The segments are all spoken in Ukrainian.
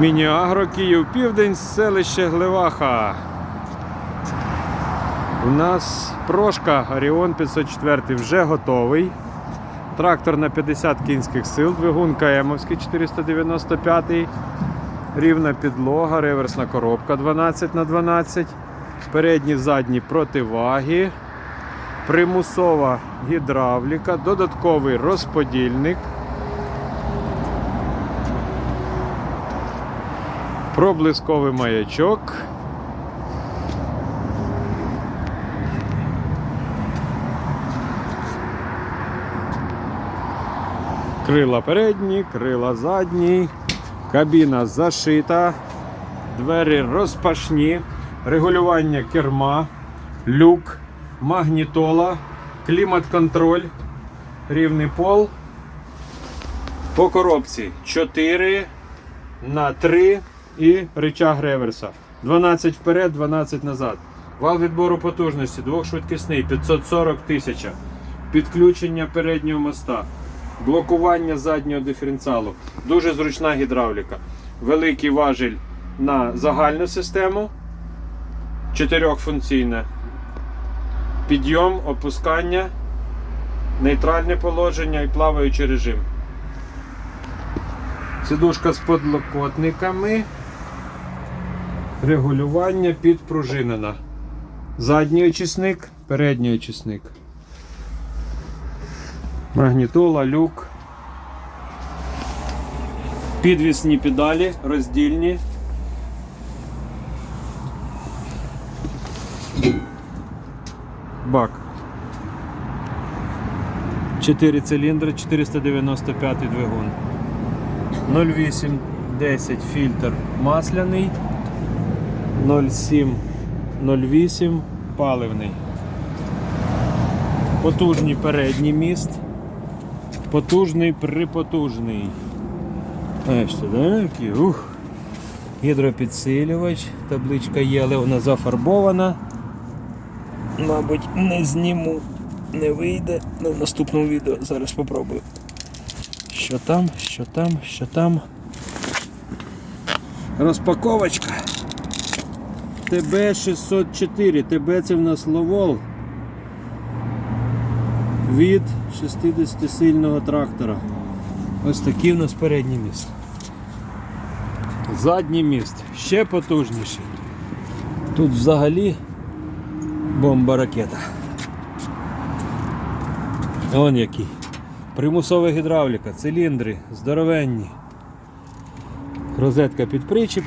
Міні-агро Київ Південь, селище Глеваха. У нас прошка Оріон 504 вже готовий. Трактор на 50 кінських сил, двигун КМовський 495, рівна підлога, реверсна коробка 12 на 12 передні задні противаги, примусова гідравліка, додатковий розподільник. Проблисковий маячок. Крила передні, крила задні, кабіна зашита, двері розпашні, регулювання керма, люк, магнітола, клімат-контроль, рівний пол. По коробці 4 на 3 і рычаг реверса. 12 вперед, 12 назад. Вал відбору потужності, двохшвидкісний, 540 тисяч. Підключення переднього моста, блокування заднього диференціалу. Дуже зручна гідравліка. Великий важіль на загальну систему. Чотирьохфункційне. Підйом, опускання, нейтральне положення і плаваючий режим. Сидушка з подлокотниками. Регулювання підпружинена. Задній очисник, передній очисник. Магнітола, люк. Підвісні педалі, роздільні. Бак. 4 циліндри, 495 двигун. 08 10 фільтр масляний, 07 08 паливний. Потужний передній міст. Потужний припотужний. Знаєш? Який, Ух. Гідропідсилювач, табличка є, але вона зафарбована. Мабуть, не зніму, не вийде. На наступному відео зараз спробую. Що там, що там, що там. Розпаковочка. ТБ-604. ТБ це в нас ловол від 60-сильного трактора. Ось такий в нас передній міст. Задній міст ще потужніший. Тут взагалі бомба ракета. Вон який. Примусова гідравліка, циліндри, здоровенні. Розетка під причіп,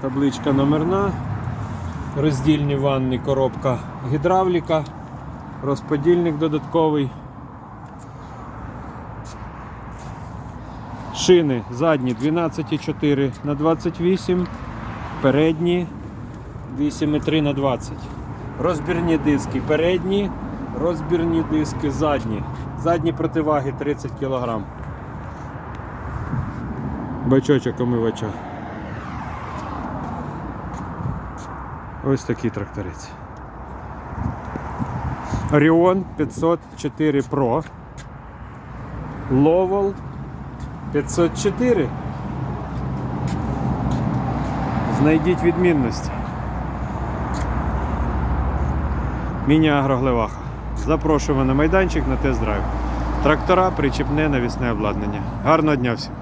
табличка номерна, роздільні ванні, коробка гідравліка, розподільник додатковий. Шини задні 12,4 на 28, передні 8,3 на 20. Розбірні диски передні, розбірні диски задні. Задні противаги 30 кг. Бачочок омивача. Ось такий тракторець. Orion 504 Pro. Lowell 504. Знайдіть відмінності. Міні-агро Глеваха. Запрошуємо на майданчик на тест-драйв. Трактора, причіпне навісне обладнання. Гарного дня всім!